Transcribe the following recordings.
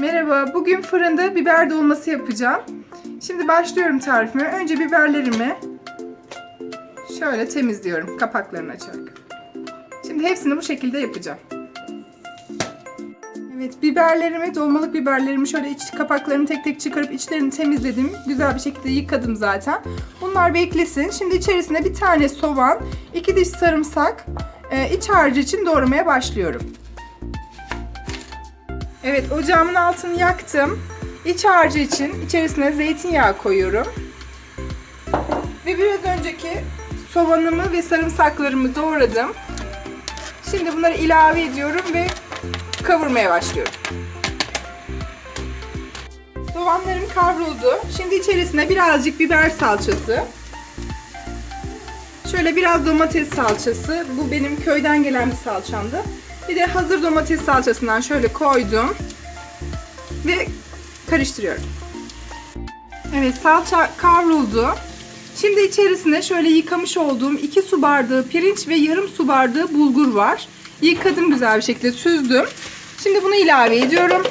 Merhaba, bugün fırında biber dolması yapacağım. Şimdi başlıyorum tarifime. Önce biberlerimi şöyle temizliyorum kapaklarını açarak. Şimdi hepsini bu şekilde yapacağım. Evet, biberlerimi, dolmalık biberlerimi şöyle iç kapaklarını tek tek çıkarıp içlerini temizledim. Güzel bir şekilde yıkadım zaten. Bunlar beklesin. Şimdi içerisine bir tane soğan, iki diş sarımsak, e, iç harcı için doğramaya başlıyorum. Evet ocağımın altını yaktım. İç harcı için içerisine zeytinyağı koyuyorum. Ve biraz önceki soğanımı ve sarımsaklarımı doğradım. Şimdi bunları ilave ediyorum ve kavurmaya başlıyorum. Soğanlarım kavruldu. Şimdi içerisine birazcık biber salçası. Şöyle biraz domates salçası. Bu benim köyden gelen bir salçamdı. Bir de hazır domates salçasından şöyle koydum. Ve karıştırıyorum. Evet salça kavruldu. Şimdi içerisine şöyle yıkamış olduğum 2 su bardağı pirinç ve yarım su bardağı bulgur var. Yıkadım güzel bir şekilde süzdüm. Şimdi bunu ilave ediyorum.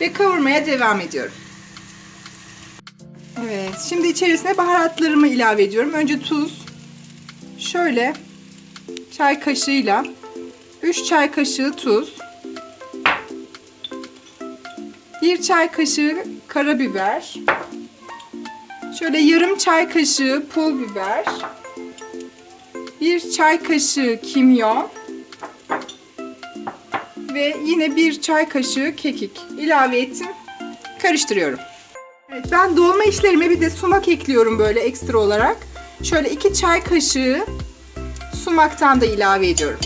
Ve kavurmaya devam ediyorum. Evet, şimdi içerisine baharatlarımı ilave ediyorum. Önce tuz. Şöyle çay kaşığıyla 3 çay kaşığı tuz. 1 çay kaşığı karabiber. Şöyle yarım çay kaşığı pul biber. 1 çay kaşığı kimyon. Ve yine 1 çay kaşığı kekik ilave ettim. Karıştırıyorum. Evet, ben dolma işlerime bir de sumak ekliyorum böyle ekstra olarak. Şöyle 2 çay kaşığı sumaktan da ilave ediyorum.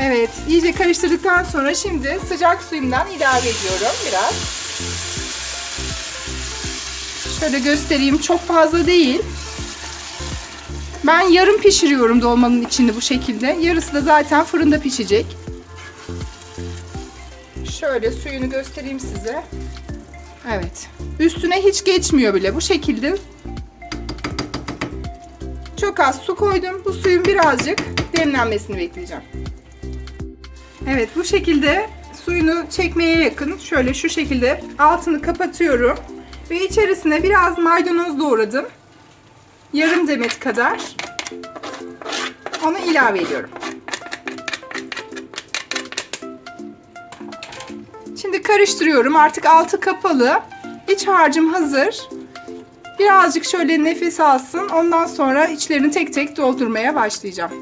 Evet, iyice karıştırdıktan sonra şimdi sıcak suyumdan ilave ediyorum biraz. Şöyle göstereyim, çok fazla değil. Ben yarım pişiriyorum dolmanın içini bu şekilde. Yarısı da zaten fırında pişecek. Şöyle suyunu göstereyim size. Evet. Üstüne hiç geçmiyor bile. Bu şekilde çok az su koydum. Bu suyun birazcık demlenmesini bekleyeceğim. Evet bu şekilde suyunu çekmeye yakın. Şöyle şu şekilde altını kapatıyorum. Ve içerisine biraz maydanoz doğradım. Yarım demet kadar. Onu ilave ediyorum. Şimdi karıştırıyorum. Artık altı kapalı. İç harcım hazır. Birazcık şöyle nefes alsın. Ondan sonra içlerini tek tek doldurmaya başlayacağım.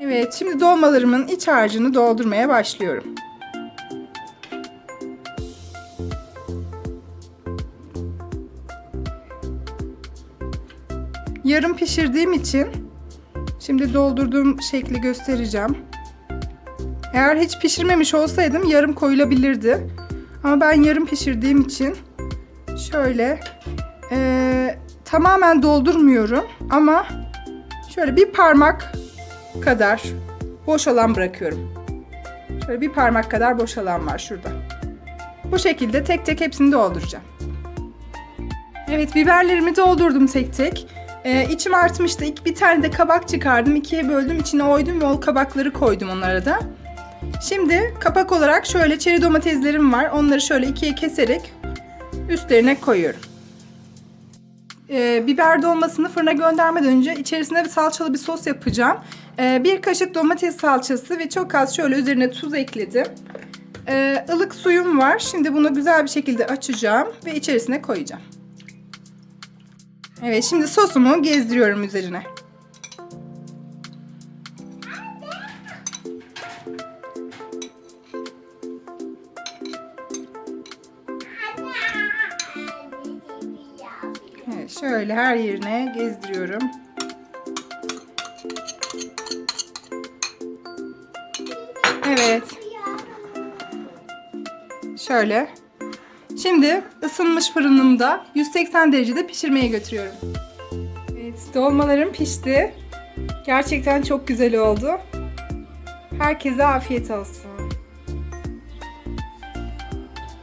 Evet, şimdi dolmalarımın iç harcını doldurmaya başlıyorum. Yarım pişirdiğim için şimdi doldurduğum şekli göstereceğim. Eğer hiç pişirmemiş olsaydım yarım koyulabilirdi. Ama ben yarım pişirdiğim için şöyle eee, tamamen doldurmuyorum ama şöyle bir parmak kadar boş alan bırakıyorum. Şöyle bir parmak kadar boş alan var şurada. Bu şekilde tek tek hepsini dolduracağım. Evet biberlerimi doldurdum tek tek. Ee, içim artmıştı. İlk bir tane de kabak çıkardım. ikiye böldüm. içine oydum ve o kabakları koydum onlara da. Şimdi kapak olarak şöyle çeri domateslerim var. Onları şöyle ikiye keserek üstlerine koyuyorum. Ee, biber dolmasını fırına göndermeden önce içerisine bir salçalı bir sos yapacağım. Ee, bir kaşık domates salçası ve çok az şöyle üzerine tuz ekledim. Ee, ılık suyum var. Şimdi bunu güzel bir şekilde açacağım ve içerisine koyacağım. Evet şimdi sosumu gezdiriyorum üzerine. Şöyle her yerine gezdiriyorum. Evet. Şöyle. Şimdi ısınmış fırınımda 180 derecede pişirmeye götürüyorum. Evet, dolmalarım pişti. Gerçekten çok güzel oldu. Herkese afiyet olsun.